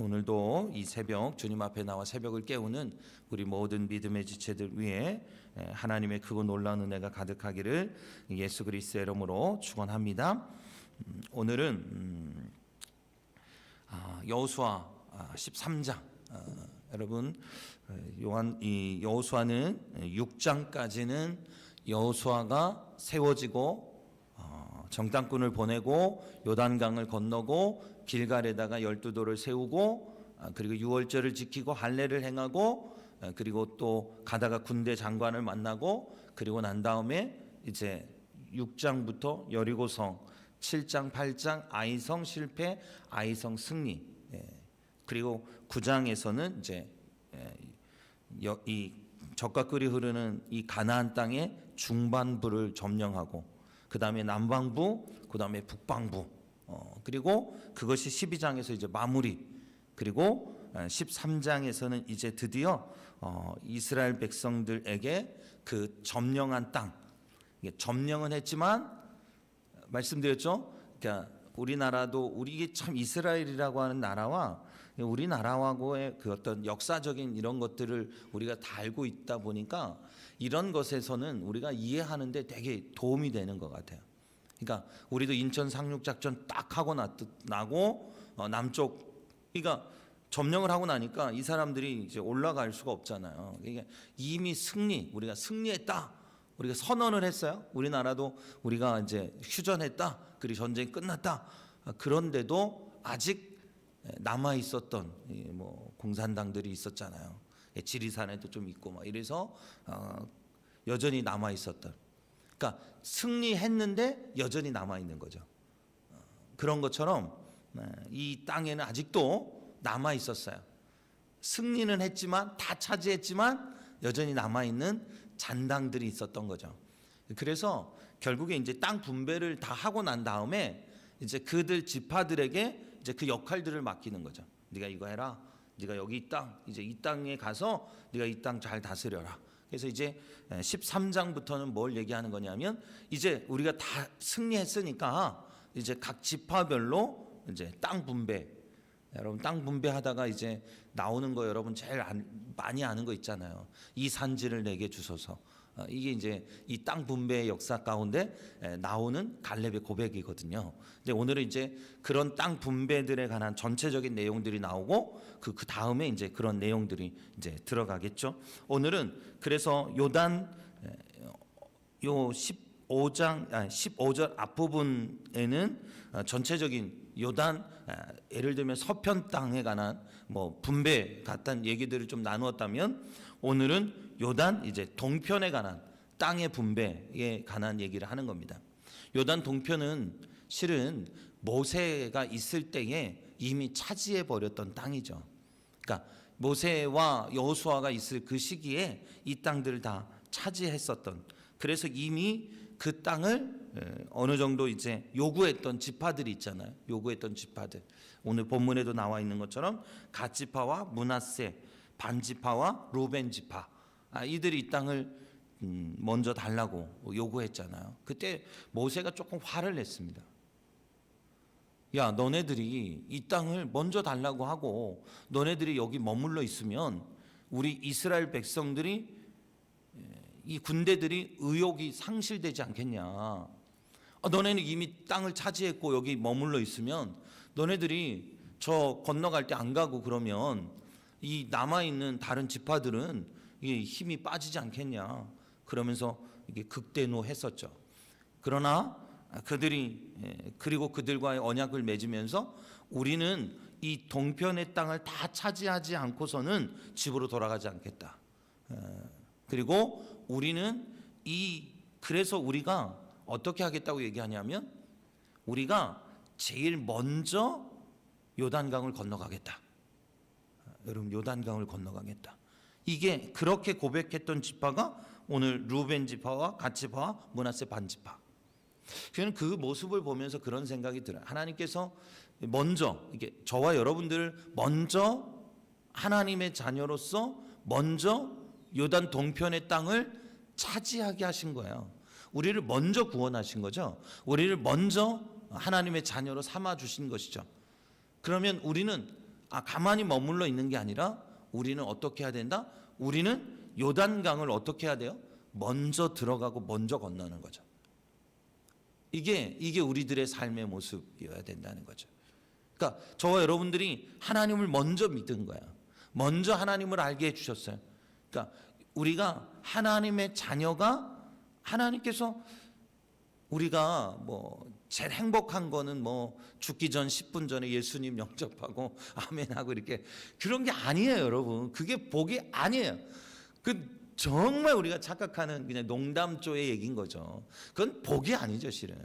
오늘도 이 새벽 주님 앞에 나와 새벽을 깨우는 우리 모든 믿음의 지체들 위해 에, 하나님의 크고 놀라운 은혜가 가득하기를 예수 그리스도의 이름으로 축원합니다. 음, 오늘은 음, 아, 여호수아 아, 13장 아, 여러분 어, 요한 이 여호수아는 6장까지는 여호수아가 세워지고 어, 정탐꾼을 보내고 요단강을 건너고 길갈에다가 열두 돌을 세우고 아, 그리고 유월절을 지키고 할례를 행하고 아, 그리고 또 가다가 군대 장관을 만나고 그리고 난 다음에 이제 6장부터 여리고성 7장 8장 아이성 실패 아이성 승리 예. 그리고 9장에서는 이제 예, 여- 이 적과 끓이 흐르는 이 가나안 땅의 중반부를 점령하고 그 다음에 남방부, 그 다음에 북방부, 어, 그리고 그것이 12장에서 이제 마무리, 그리고 13장에서는 이제 드디어 어, 이스라엘 백성들에게 그 점령한 땅, 점령은 했지만 말씀드렸죠. 그러니까 우리나라도 우리 참 이스라엘이라고 하는 나라와 우리나라하고의 그 어떤 역사적인 이런 것들을 우리가 다 알고 있다 보니까 이런 것에서는 우리가 이해하는데 되게 도움이 되는 것 같아요. 그러니까 우리도 인천 상륙 작전 딱 하고 나, 나고 어, 남쪽 그러니까 점령을 하고 나니까 이 사람들이 이제 올라갈 수가 없잖아요. 이게 이미 승리 우리가 승리했다. 우리가 선언을 했어요. 우리나라도 우리가 이제 휴전했다. 그리고 전쟁이 끝났다. 아, 그런데도 아직 남아 있었던 뭐 공산당들이 있었잖아요. 예, 지리산에도 좀 있고 막 이래서 어, 여전히 남아 있었던. 그러니까 승리했는데 여전히 남아 있는 거죠. 어, 그런 것처럼 네, 이 땅에는 아직도 남아 있었어요. 승리는 했지만 다 차지했지만 여전히 남아 있는 잔당들이 있었던 거죠. 그래서 결국에 이제 땅 분배를 다 하고 난 다음에 이제 그들 지파들에게 이제 그 역할들을 맡기는 거죠. 네가 이거 해라. 네가 여기 이 땅, 이제 이 땅에 가서 네가 이 땅 잘 다스려라. 그래서 이제 13장부터는 뭘 얘기하는 거냐면 이제 우리가 다 승리했으니까 이제 각 지파별로 이제 땅 분배 여러분 땅 분배하다가 이제 나오는 거 여러분 제일 안- 많이 아는 거 있잖아요. 이 산지를 내게 주소서. 어, 이게 이제 이 땅 분배의 역사 가운데 에, 나오는 갈렙의 고백이거든요. 근데 오늘은 이제 그런 땅 분배들에 관한 전체적인 내용들이 나오고 그, 그 다음에 이제 그런 내용들이 이제 들어가겠죠. 오늘은 그래서 요단 에, 요 15장 아니 15절 앞부분에는 어, 전체적인 요단 아, 예를 들면 서편 땅에 관한 뭐 분배 같은 얘기들을 좀 나누었다면 오늘은 요단 이제 동편에 관한 땅의 분배에 관한 얘기를 하는 겁니다. 요단 동편은 실은 모세가 있을 때에 이미 차지해 버렸던 땅이죠. 그러니까 모세와 여호수아가 있을 그 시기에 이 땅들을 다 차지했었던 그래서 이미 그 땅을 에, 어느 정도 이제 요구했던 지파들이 있잖아요. 요구했던 지파들. 오늘 본문에도 나와 있는 것처럼 갓 지파와 문하세 반 지파와 루벤 지파. 아, 이들이 이 땅을 음, 먼저 달라고 요구했잖아요. 그때 모세가 조금 화를 냈습니다. 야, 너네들이 이 땅을 먼저 달라고 하고 너네들이 여기 머물러 있으면 우리 이스라엘 백성들이 이 군대들이 의욕이 상실되지 않겠냐. 아, 너네는 이미 땅을 차지했고 여기 머물러 있으면 너네들이 저 건너갈 때 안 가고 그러면 이 남아 있는 다른 지파들은 이게 힘이 빠지지 않겠냐. 그러면서 이게 극대노했었죠. 그러나 그들이 예, 그리고 그들과의 언약을 맺으면서 우리는 이 동편의 땅을 다 차지하지 않고서는 집으로 돌아가지 않겠다. 예, 그리고 우리는 이 그래서 우리가 어떻게 하겠다고 얘기하냐면 우리가 제일 먼저 요단강을 건너가겠다. 여러분 요단강을 건너가겠다. 이게 그렇게 고백했던 지파가 오늘 루벤 지파와 갓 지파와 문하세 반 지파. 저는 그 모습을 보면서 그런 생각이 들어요. 하나님께서 먼저 이게 저와 여러분들을 먼저 하나님의 자녀로서 먼저 요단 동편의 땅을 차지하게 하신 거예요. 우리를 먼저 구원하신 거죠. 우리를 먼저 하나님의 자녀로 삼아 주신 것이죠. 그러면 우리는 아 가만히 머물러 있는 게 아니라 우리는 어떻게 해야 된다? 우리는 요단강을 어떻게 해야 돼요? 먼저 들어가고 먼저 건너는 거죠. 이게 이게 우리들의 삶의 모습이어야 된다는 거죠. 그러니까 저와 여러분들이 하나님을 먼저 믿은 거야. 먼저 하나님을 알게 해 주셨어요. 그러니까 우리가 하나님의 자녀가 하나님께서 우리가 뭐 제일 행복한 거는 뭐 죽기 전 10분 전에 예수님 영접하고 아멘하고 이렇게 그런 게 아니에요, 여러분. 그게 복이 아니에요. 그 정말 우리가 착각하는 그냥 농담조의 얘기인 거죠. 그건 복이 아니죠, 실은.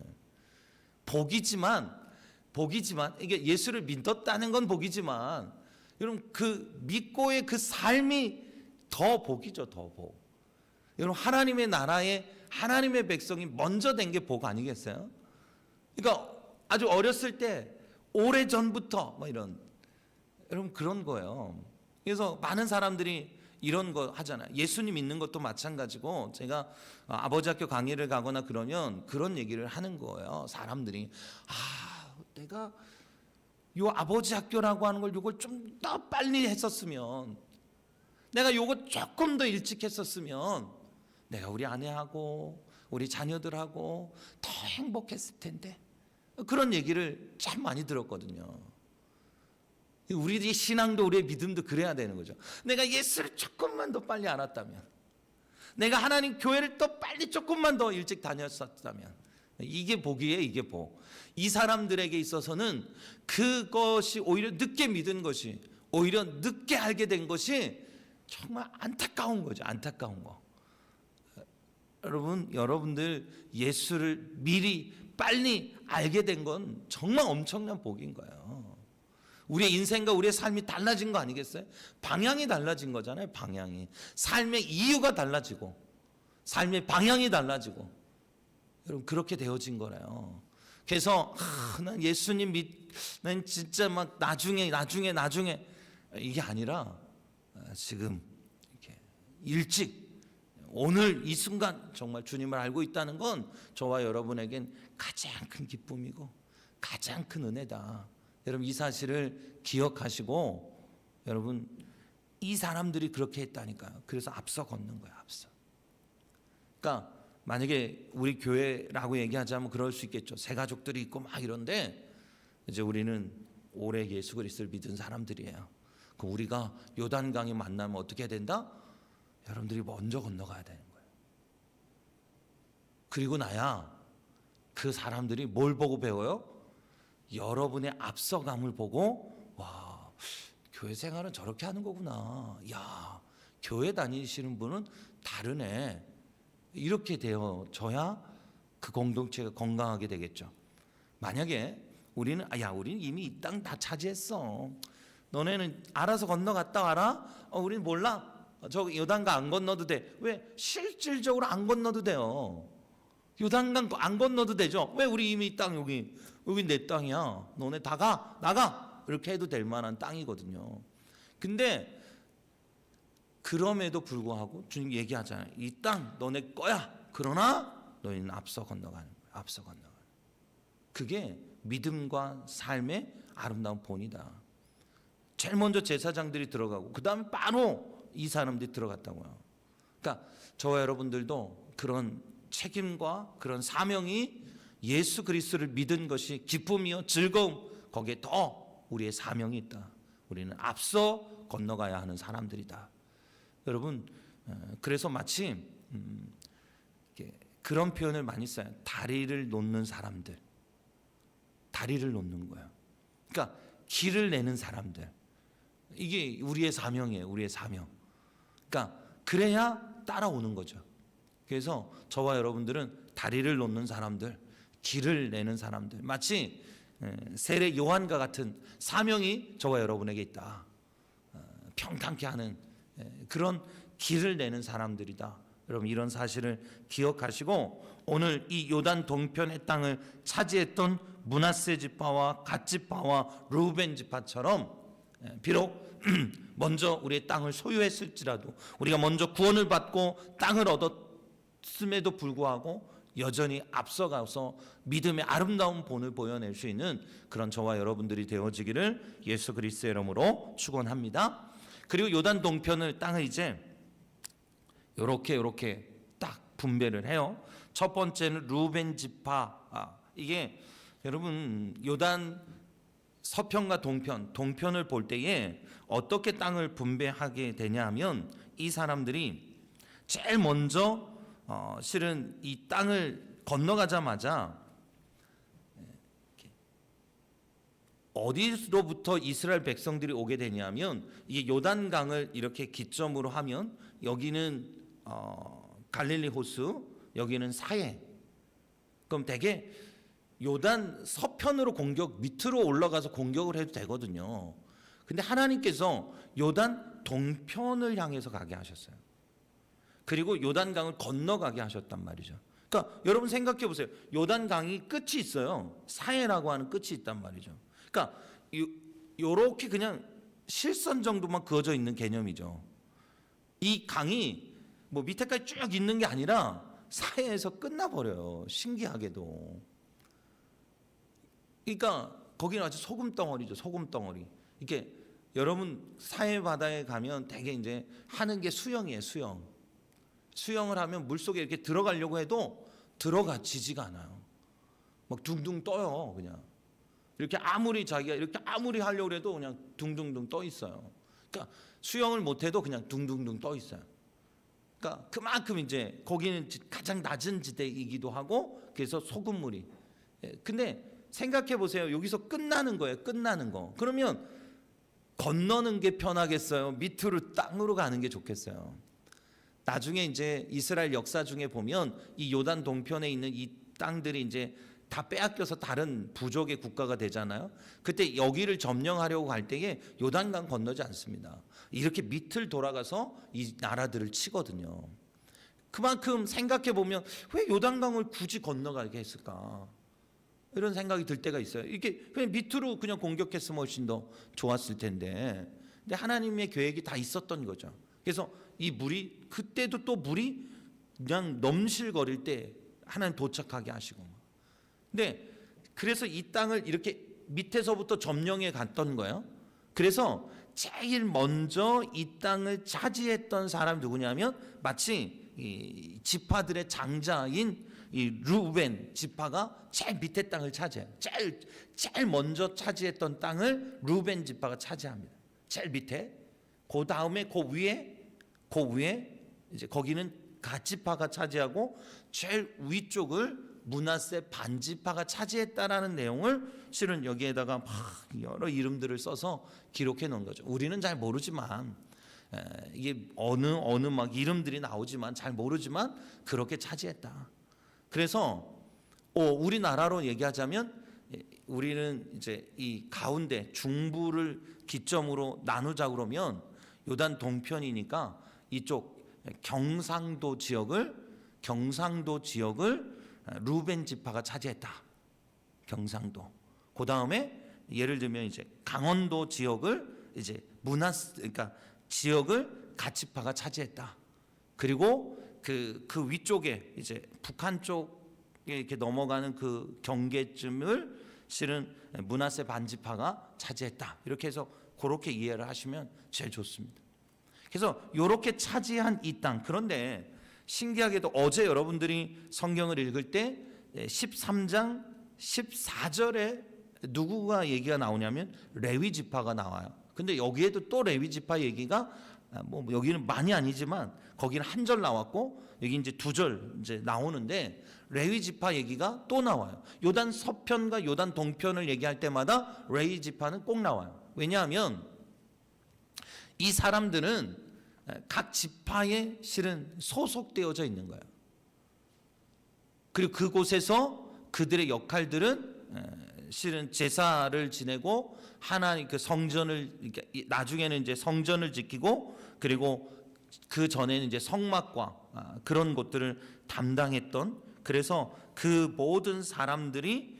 복이지만 복이지만 이게 예수를 믿었다는 건 복이지만 여러분 그 믿고의 그 삶이 더 복이죠, 더 복. 여러분 하나님의 나라에 하나님의 백성이 먼저 된 게 복 아니겠어요? 그러니까 아주 어렸을 때 오래 전부터 뭐 이런 여러분 그런 거예요. 그래서 많은 사람들이 이런 거 하잖아요. 예수님 믿는 것도 마찬가지고 제가 아버지 학교 강의를 가거나 그러면 그런 얘기를 하는 거예요. 사람들이 아 내가 요 아버지 학교라고 하는 걸 요걸 좀 더 빨리 했었으면 내가 요거 조금 더 일찍 했었으면 내가 우리 아내하고 우리 자녀들하고 더 행복했을 텐데 그런 얘기를 참 많이 들었거든요. 우리의 신앙도 우리의 믿음도 그래야 되는 거죠. 내가 예수를 조금만 더 빨리 알았다면, 내가 하나님 교회를 더 빨리 조금만 더 일찍 다녔었다면, 이게 복이에요. 이게 복. 이 사람들에게 있어서는 그것이 오히려 늦게 믿은 것이 오히려 늦게 알게 된 것이 정말 안타까운 거죠. 안타까운 거. 여러분, 여러분들 예수를 미리 빨리 알게 된 건 정말 엄청난 복인 거예요. 우리의 인생과 우리의 삶이 달라진 거 아니겠어요? 방향이 달라진 거잖아요. 방향이 삶의 이유가 달라지고 삶의 방향이 달라지고 여러분 그렇게 되어진 거래요. 그래서 아, 난 예수님 믿, 난 진짜 막 나중에 나중에 나중에 이게 아니라 아, 지금 이렇게 일찍 오늘 이 순간 정말 주님을 알고 있다는 건 저와 여러분에겐 가장 큰 기쁨이고 가장 큰 은혜다. 여러분 이 사실을 기억하시고 여러분 이 사람들이 그렇게 했다니까요. 그래서 앞서 걷는 거야, 앞서. 그러니까 만약에 우리 교회라고 얘기하자면 그럴 수 있겠죠. 새 가족들이 있고 막 이런데 이제 우리는 오래 예수 그리스도를 믿은 사람들이에요. 그 우리가 요단강에 만나면 어떻게 된다? 여러분들이 먼저 건너가야 되는 거예요. 그리고 나야 그 사람들이 뭘 보고 배워요? 여러분의 앞서감을 보고 와 교회 생활은 저렇게 하는 거구나. 야 교회 다니시는 분은 다르네. 이렇게 되어져야 그 공동체가 건강하게 되겠죠. 만약에 우리는 아야 우리는 이미 이 땅 다 차지했어. 너네는 알아서 건너갔다 와라. 어, 우리는 몰라. 저 요단강 안 건너도 돼. 왜 실질적으로 안 건너도 돼요. 요단강 안 건너도 되죠. 왜 우리 이미 이땅 여기 여기 내 땅이야. 너네 다 가 나가 이렇게 해도 될 만한 땅이거든요. 근데 그럼에도 불구하고 주님 얘기하잖아요. 이 땅 너네 거야. 그러나 너희는 앞서 건너가는 거야. 앞서 건너가. 그게 믿음과 삶의 아름다운 본이다. 제일 먼저 제사장들이 들어가고 그 다음에 바로 이 사람들이 들어갔다고요. 그러니까 저와 여러분들도 그런 책임과 그런 사명이 예수 그리스도를 믿은 것이 기쁨이요 즐거움 거기에 더 우리의 사명이 있다. 우리는 앞서 건너가야 하는 사람들이다. 여러분 어, 그래서 마치 음, 그런 표현을 많이 써요. 다리를 놓는 사람들, 다리를 놓는 거예요. 그러니까 길을 내는 사람들. 이게 우리의 사명이에요. 우리의 사명. 그러니까 그래야 따라오는 거죠. 그래서 저와 여러분들은 다리를 놓는 사람들, 길을 내는 사람들, 마치 세례 요한과 같은 사명이 저와 여러분에게 있다. 어, 평탄케 하는 그런 길을 내는 사람들이다. 여러분 이런 사실을 기억하시고 오늘 이 요단 동편의 땅을 차지했던 문하세 지파와 갓 지파와 루벤 지파처럼 비록 먼저 우리의 땅을 소유했을지라도 우리가 먼저 구원을 받고 땅을 얻었음에도 불구하고 여전히 앞서가서 믿음의 아름다운 본을 보여낼 수 있는 그런 저와 여러분들이 되어지기를 예수 그리스도의 이름으로 축원합니다. 그리고 요단 동편을 땅을 이제 요렇게 요렇게 딱 분배를 해요. 첫 번째는 루벤 지파. 아, 이게 여러분 요단 서편과 동편, 동편을 볼 때에 어떻게 땅을 분배하게 되냐면 이 사람들이 제일 먼저 어, 실은 이 땅을 건너가자마자 어디로부터 이스라엘 백성들이 오게 되냐면 이게 요단강을 이렇게 기점으로 하면 여기는 어, 갈릴리 호수, 여기는 사해. 그럼 되게 요단 서편으로 공격 밑으로 올라가서 공격을 해도 되거든요. 근데 하나님께서 요단 동편을 향해서 가게 하셨어요. 그리고 요단강을 건너가게 하셨단 말이죠. 그러니까 여러분 생각해 보세요. 요단강이 끝이 있어요. 사해라고 하는 끝이 있단 말이죠. 그러니까 요, 요렇게 그냥 실선 정도만 그어져 있는 개념이죠. 이 강이 뭐 밑에까지 쭉 있는 게 아니라 사해에서 끝나버려요. 신기하게도. 그러니까 거기는 아주 소금 덩어리죠. 소금 덩어리. 이게 여러분 사해 바다에 가면 되게 이제 하는 게 수영이에요. 수영. 수영을 하면 물 속에 이렇게 들어가려고 해도 들어가지지가 않아요. 막 둥둥 떠요. 그냥 이렇게 아무리 자기가 이렇게 아무리 하려고 해도 그냥 둥둥둥 떠 있어요. 그러니까 수영을 못해도 그냥 둥둥둥 떠 있어요. 그러니까 그만큼 이제 거기는 가장 낮은 지대이기도 하고 그래서 소금물이. 예, 근데 생각해 보세요. 여기서 끝나는 거예요. 끝나는 거. 그러면 건너는 게 편하겠어요. 밑으로 땅으로 가는 게 좋겠어요. 나중에 이제 이스라엘 역사 중에 보면 이 요단 동편에 있는 이 땅들이 이제 다 빼앗겨서 다른 부족의 국가가 되잖아요. 그때 여기를 점령하려고 갈 때에 요단강 건너지 않습니다. 이렇게 밑을 돌아가서 이 나라들을 치거든요. 그만큼 생각해 보면 왜 요단강을 굳이 건너가게 했을까? 이런 생각이 들 때가 있어요. 이게 그냥 밑으로 그냥 공격했으면 훨씬 더 좋았을 텐데. 근데 하나님의 계획이 다 있었던 거죠. 그래서 이 물이 그때도 또 물이 그냥 넘실거릴 때 하나님 도착하게 하시고. 근데 그래서 이 땅을 이렇게 밑에서부터 점령해 갔던 거예요. 그래서 제일 먼저 이 땅을 차지했던 사람 누구냐면 마치 이 지파들의 장자인 이 루벤 지파가 제일 밑에 땅을 차지해요. 제일 제일 먼저 차지했던 땅을 루벤 지파가 차지합니다. 제일 밑에 그 다음에 그 위에 그 위에 이제 거기는 갓지파가 차지하고 제일 위쪽을 문하세 반지파가 차지했다라는 내용을 실은 여기에다가 막 여러 이름들을 써서 기록해 놓은 거죠. 우리는 잘 모르지만 에, 이게 어느 어느 막 이름들이 나오지만 잘 모르지만 그렇게 차지했다. 그래서 어, 우리나라로 얘기하자면 예, 우리는 이제 이 가운데 중부를 기점으로 나누자 그러면 요단 동편이니까 이쪽 경상도 지역을 경상도 지역을 루벤 지파가 차지했다. 경상도. 그 다음에 예를 들면 이제 강원도 지역을 이제 문화스 그러니까 지역을 가치파가 차지했다. 그리고 그, 그 위쪽에 이제 북한 쪽에 이렇게 넘어가는 그 경계쯤을 실은 문하세 반지파가 차지했다. 이렇게 해서 그렇게 이해를 하시면 제일 좋습니다. 그래서 이렇게 차지한 이 땅. 그런데 신기하게도 어제 여러분들이 성경을 읽을 때 13장 14절에 누구가 얘기가 나오냐면 레위 지파가 나와요. 근데 여기에도 또 레위 지파 얘기가 뭐 여기는 많이 아니지만 거기는 한 절 나왔고 여기 이제 두 절 이제 나오는데 레위 지파 얘기가 또 나와요. 요단 서편과 요단 동편을 얘기할 때마다 레위 지파는 꼭 나와요. 왜냐하면 이 사람들은 각 지파에 실은 소속되어져 있는 거예요. 그리고 그곳에서 그들의 역할들은 실은 제사를 지내고 하나님 그 성전을 나중에는 이제 성전을 지키고 그리고 그 전에는 이제 성막과 아, 그런 것들을 담당했던 그래서 그 모든 사람들이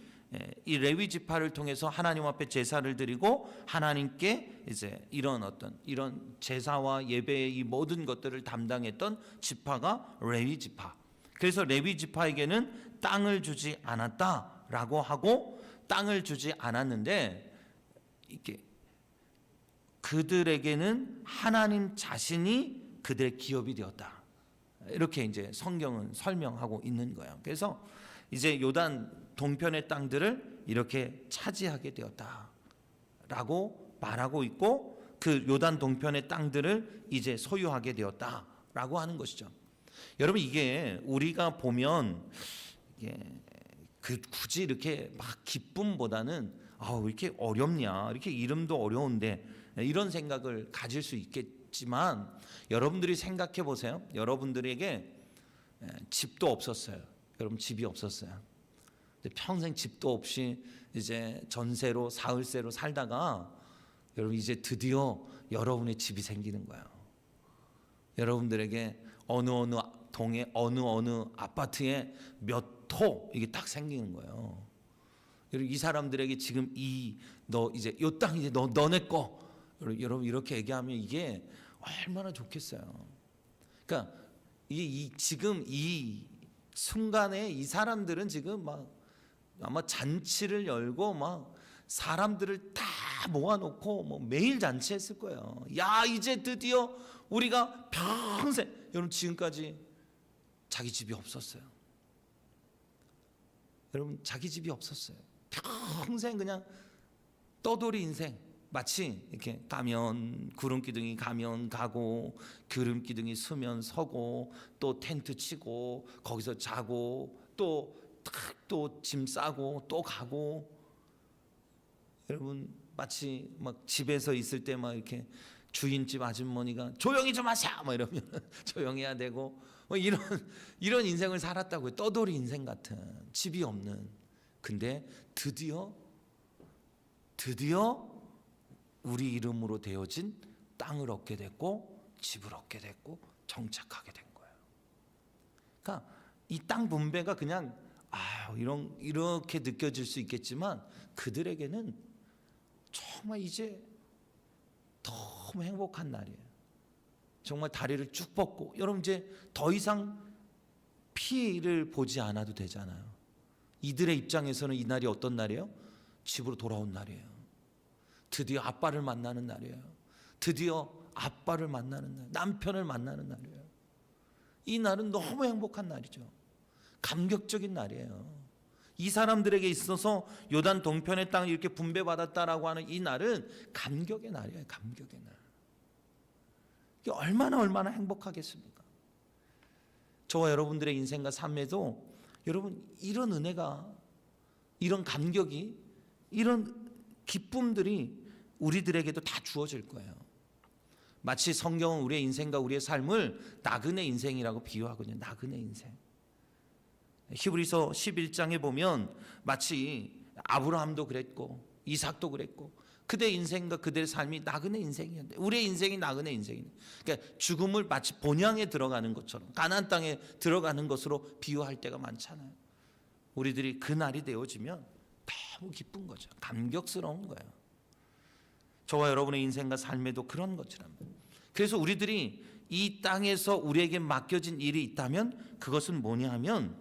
이 레위 지파를 통해서 하나님 앞에 제사를 드리고 하나님께 이제 이런 어떤 이런 제사와 예배의 이 모든 것들을 담당했던 지파가 레위 지파. 그래서 레위 지파에게는 땅을 주지 않았다라고 하고 땅을 주지 않았는데 이게 그들에게는 하나님 자신이 그들의 기업이 되었다. 이렇게 이제 성경은 설명하고 있는 거예요. 그래서 이제 요단 동편의 땅들을 이렇게 차지하게 되었다 라고 말하고 있고 그 요단 동편의 땅들을 이제 소유하게 되었다 라고 하는 것이죠. 여러분 이게 우리가 보면 이게 그 굳이 이렇게 막 기쁨보다는 아왜 이렇게 어렵냐 이렇게 이름도 어려운데 이런 생각을 가질 수 있겠지만 여러분들이 생각해 보세요. 여러분들에게 에, 집도 없었어요. 여러분 집이 없었어요. 평생 집도 없이 이제 전세로 사흘세로 살다가 여러분 이제 드디어 여러분의 집이 생기는 거예요. 여러분들에게 어느 어느 동에 어느 어느 아파트에 몇호 이게 딱 생기는 거예요. 여러분 이 사람들에게 지금 이 너 이제 요 땅 이제 너 너네 거 여러분, 이렇게 얘기하면 이게 얼마나 좋겠어요. 그러니까 이게 이 지금 이 순간에 이 사람들은 지금 막 아마 잔치를 열고 막 사람들을 다 모아놓고 뭐 매일 잔치했을 거예요. 야 이제 드디어 우리가 평생 여러분 지금까지 자기 집이 없었어요. 여러분 자기 집이 없었어요. 평생 그냥 떠돌이 인생 마치 이렇게 가면 구름 기둥이 가면 가고 구름 기둥이 서면 서고 또 텐트 치고 거기서 자고 또또짐 싸고 또 가고. 여러분 마치 막 집에서 있을 때 막 이렇게 주인집 아주머니가 조용히 좀 하자 막 이러면 조용해야 되고 뭐 이런 이런 인생을 살았다고요. 떠돌이 인생 같은 집이 없는. 근데 드디어 드디어 우리 이름으로 되어진 땅을 얻게 됐고 집을 얻게 됐고 정착하게 된 거예요. 그러니까 이 땅 분배가 그냥 아 이런 이렇게 느껴질 수 있겠지만 그들에게는 정말 이제 너무 행복한 날이에요. 정말 다리를 쭉 뻗고 여러분 이제 더 이상 피를 보지 않아도 되잖아요. 이들의 입장에서는 이 날이 어떤 날이에요? 집으로 돌아온 날이에요. 드디어 아빠를 만나는 날이에요. 드디어 아빠를 만나는 날, 남편을 만나는 날이에요. 이 날은 너무 행복한 날이죠. 감격적인 날이에요. 이 사람들에게 있어서 요단 동편의 땅을 이렇게 분배받았다라고 하는 이 날은 감격의 날이에요. 감격의 날. 이게 얼마나 얼마나 행복하겠습니까? 저와 여러분들의 인생과 삶에도 여러분 이런 은혜가 이런 감격이 이런 기쁨들이 우리들에게도 다 주어질 거예요. 마치 성경은 우리의 인생과 우리의 삶을 나그네 인생이라고 비유하거든요. 나그네 인생. 히브리서 11장에 보면 마치 아브라함도 그랬고 이삭도 그랬고 그대 인생과 그들의 삶이 나그네 인생이었는데 우리의 인생이 나그네 인생이네. 그러니까 죽음을 마치 본향에 들어가는 것처럼 가나안 땅에 들어가는 것으로 비유할 때가 많잖아요. 우리들이 그 날이 되어지면 너무 기쁜 거죠. 감격스러운 거예요. 저와 여러분의 인생과 삶에도 그런 것처럼. 그래서 우리들이 이 땅에서 우리에게 맡겨진 일이 있다면 그것은 뭐냐 하면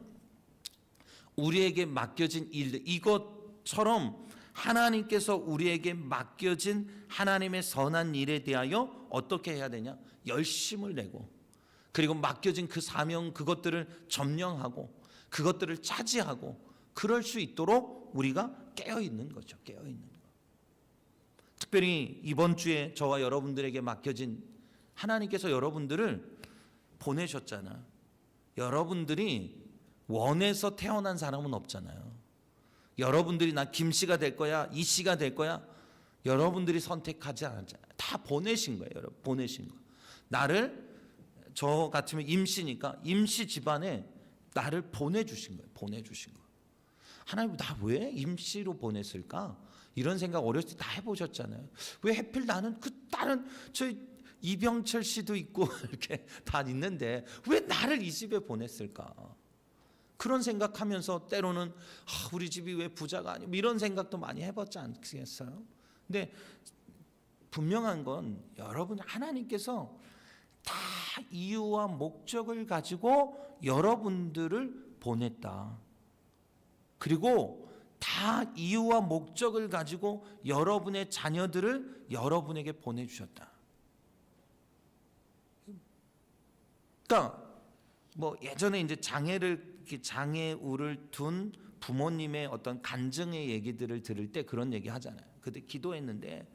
우리에게 맡겨진 일들 이것처럼 하나님께서 우리에게 맡겨진 하나님의 선한 일에 대하여 어떻게 해야 되냐? 열심을 내고 그리고 맡겨진 그 사명 그것들을 점령하고 그것들을 차지하고 그럴 수 있도록 우리가 깨어 있는 거죠. 깨어 있는 거. 특별히 이번 주에 저와 여러분들에게 맡겨진 하나님께서 여러분들을 보내셨잖아. 여러분들이 원해서 태어난 사람은 없잖아요. 여러분들이 나 김 씨가 될 거야, 이 씨가 될 거야. 여러분들이 선택하지 않았잖아요. 다 보내신 거예요, 여러분. 보내신 거. 나를 저 같으면 임 씨니까 임씨 집안에 나를 보내주신 거예요. 보내주신 거. 하나님 나 왜 임씨로 보냈을까? 이런 생각 어렸을 때 다 해보셨잖아요. 왜 하필 나는 그 다른 저 이병철 씨도 있고 이렇게 다 있는데 왜 나를 이 집에 보냈을까? 그런 생각하면서 때로는 아, 우리 집이 왜 부자가 아니 뭐 이런 생각도 많이 해봤지 않겠어요? 근데 분명한 건 여러분 하나님께서 다 이유와 목적을 가지고 여러분들을 보냈다. 그리고 다 이유와 목적을 가지고 여러분의 자녀들을 여러분에게 보내주셨다. 그러니까 뭐 예전에 이제 장애를 장애우를 둔 부모님의 어떤 간증의 얘기들을 들을 때 그런 얘기 하잖아요. 그때 기도했는데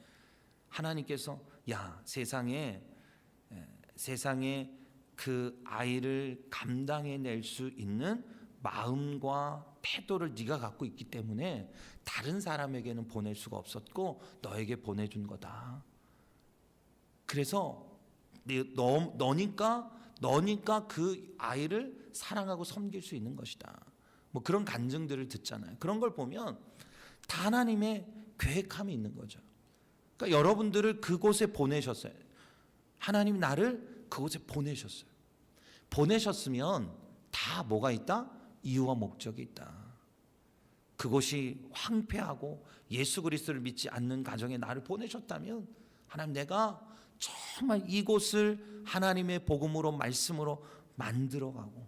하나님께서 야 세상에 에, 세상에 그 아이를 감당해낼 수 있는 마음과 태도를 네가 갖고 있기 때문에 다른 사람에게는 보낼 수가 없었고 너에게 보내준 거다. 그래서 네- 너, 너니까 너니까 그 아이를 사랑하고 섬길 수 있는 것이다. 뭐 그런 간증들을 듣잖아요. 그런 걸 보면 다 하나님의 계획함이 있는 거죠. 그러니까 여러분들을 그곳에 보내셨어요. 하나님 나를 그곳에 보내셨어요. 보내셨으면 다 뭐가 있다? 이유와 목적이 있다. 그곳이 황폐하고 예수 그리스도를 믿지 않는 가정에 나를 보내셨다면 하나님 내가 정말 이곳을 하나님의 복음으로 말씀으로 만들어가고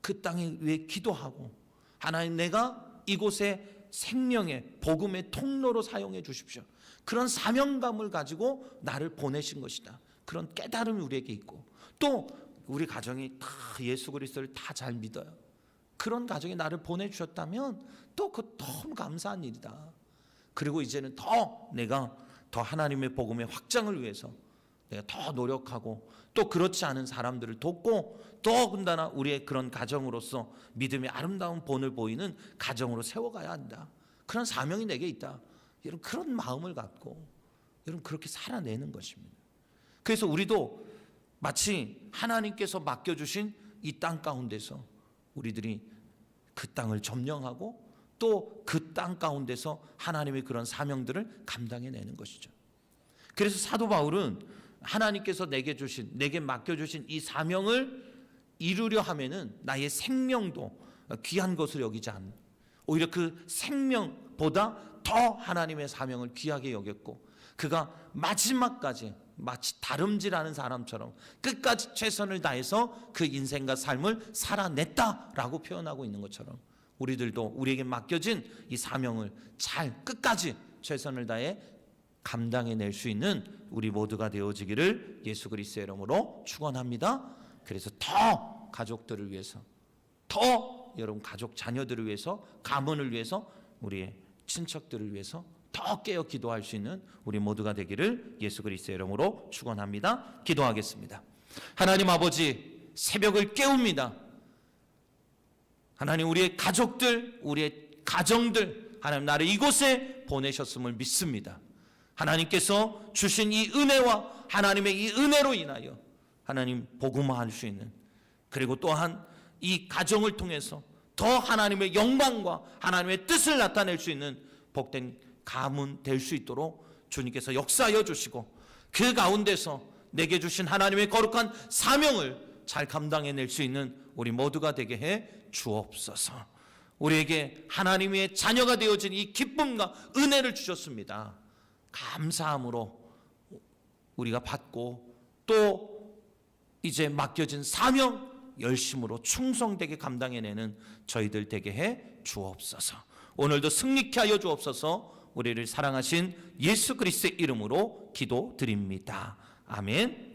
그 땅에 위해 기도하고 하나님 내가 이곳에 생명의 복음의 통로로 사용해 주십시오. 그런 사명감을 가지고 나를 보내신 것이다. 그런 깨달음이 우리에게 있고 또 우리 가정이 다 예수 그리스도를 다 잘 믿어요. 그런 가정에 나를 보내주셨다면 또 그 너무 감사한 일이다. 그리고 이제는 더 내가 더 하나님의 복음의 확장을 위해서 내가 더 노력하고 또 그렇지 않은 사람들을 돕고 또 군다나 우리의 그런 가정으로서 믿음의 아름다운 본을 보이는 가정으로 세워가야 한다. 그런 사명이 내게 있다. 여러분 그런 마음을 갖고 여러분 그렇게 살아내는 것입니다. 그래서 우리도 마치 하나님께서 맡겨주신 이 땅 가운데서 우리들이 그 땅을 점령하고 또 그 땅 가운데서 하나님의 그런 사명들을 감당해내는 것이죠. 그래서 사도 바울은 하나님께서 내게 주신 내게 맡겨주신 이 사명을 이루려 하면은 나의 생명도 귀한 것을 여기지 않는 오히려 그 생명보다 더 하나님의 사명을 귀하게 여겼고 그가 마지막까지 마치 다름질하는 사람처럼 끝까지 최선을 다해서 그 인생과 삶을 살아냈다라고 표현하고 있는 것처럼 우리들도 우리에게 맡겨진 이 사명을 잘 끝까지 최선을 다해 감당해낼 수 있는 우리 모두가 되어지기를 예수 그리스도의 이름으로 축원합니다. 그래서 더 가족들을 위해서 더 여러분 가족 자녀들을 위해서 가문을 위해서 우리의 친척들을 위해서 더 깨어 기도할 수 있는 우리 모두가 되기를 예수 그리스도의 이름으로 축원합니다. 기도하겠습니다. 하나님 아버지 새벽을 깨웁니다. 하나님 우리의 가족들, 우리의 가정들 하나님 나를 이곳에 보내셨음을 믿습니다. 하나님께서 주신 이 은혜와 하나님의 이 은혜로 인하여 하나님 복음화할 수 있는 그리고 또한 이 가정을 통해서 더 하나님의 영광과 하나님의 뜻을 나타낼 수 있는 복된 가문 될 수 있도록 주님께서 역사하여 주시고 그 가운데서 내게 주신 하나님의 거룩한 사명을 잘 감당해낼 수 있는 우리 모두가 되게 해 주옵소서. 우리에게 하나님의 자녀가 되어진 이 기쁨과 은혜를 주셨습니다. 감사함으로 우리가 받고 또 이제 맡겨진 사명 열심으로 충성되게 감당해내는 저희들 되게 해 주옵소서. 오늘도 승리케 하여 주옵소서. 우리를 사랑하신 예수 그리스도의 이름으로 기도드립니다. 아멘.